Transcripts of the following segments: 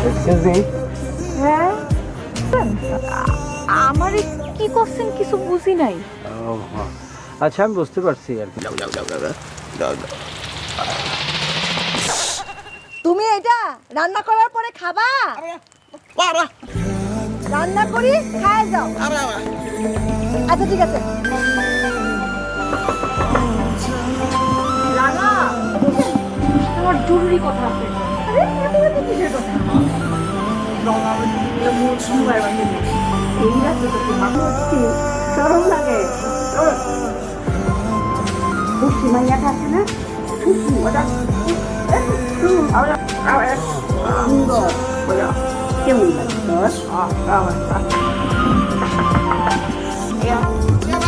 Excuse হ্যাঁ? আমার কি করছেন কিছু বুঝি নাই। আচ্ছা আমি বুঝতে পারছি আর কি। তুমি এটা রান্না করার পরে খাবা? রান্না করি খায় যাও। আচ্ছা ঠিক আছে। আমার জরুরি কথা আছে। 너무 정말 완전히 개인 같아서 막무치 결혼하게 혹시 만약 하시는 혹시 뭐다 이거 뭐야 깨물다 아. 나왔다 야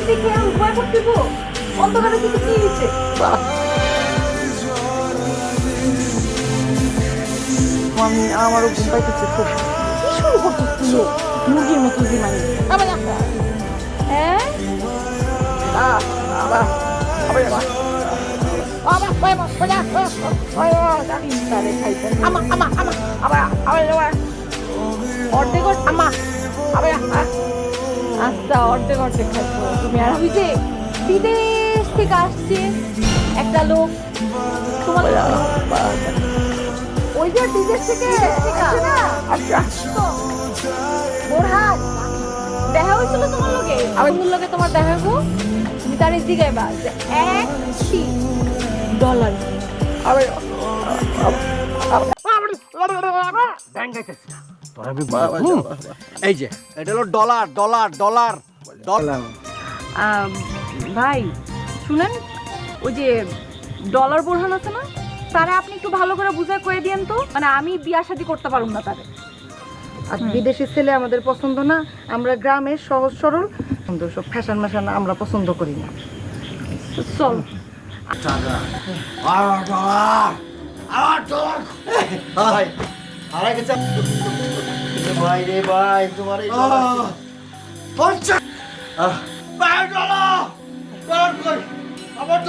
সুন্দর কেমন লাগে অন্ধকারে কিন্তু কি হয়েছে আমি আমারও ঘুম পাইতেছে খুব কি শুরু করছিস তুই মুরগির মতো দিমানি হ্যাঁ চিন্তারে খাইতেন অর্ধেক অর্ধেক- আচ্ছা অর্ধেক অর্ধেক খাইছো তুমি আর আমি যে বিদেশ থেকে আসছে একটা লোক তোমার ওই যে বিদেশ থেকে দেখা হয়েছিল তোমার লগে আমার লগে তোমার দেখা গো তুমি তার জিগাইবা যে একটি ডলার এই যে এটা হলো ডলার ডলার ডলার ডলার ভাই শুনেন ওই যে ডলার বোরহান আছে না তারা আপনি একটু ভালো করে বুঝায় কয়ে দিয়েন তো মানে আমি বিয়া শাদি করতে পারুম না তারে। আর বিদেশি ছেলে আমাদের পছন্দ না আমরা গ্রামের সহজ সরল সুন্দর সব ফ্যাশন ম্যাশন আমরা পছন্দ করি না। চল। ভাই হারাই গেছে। ভাই রে ভাই তোমার এই পঞ্চাশ। আমার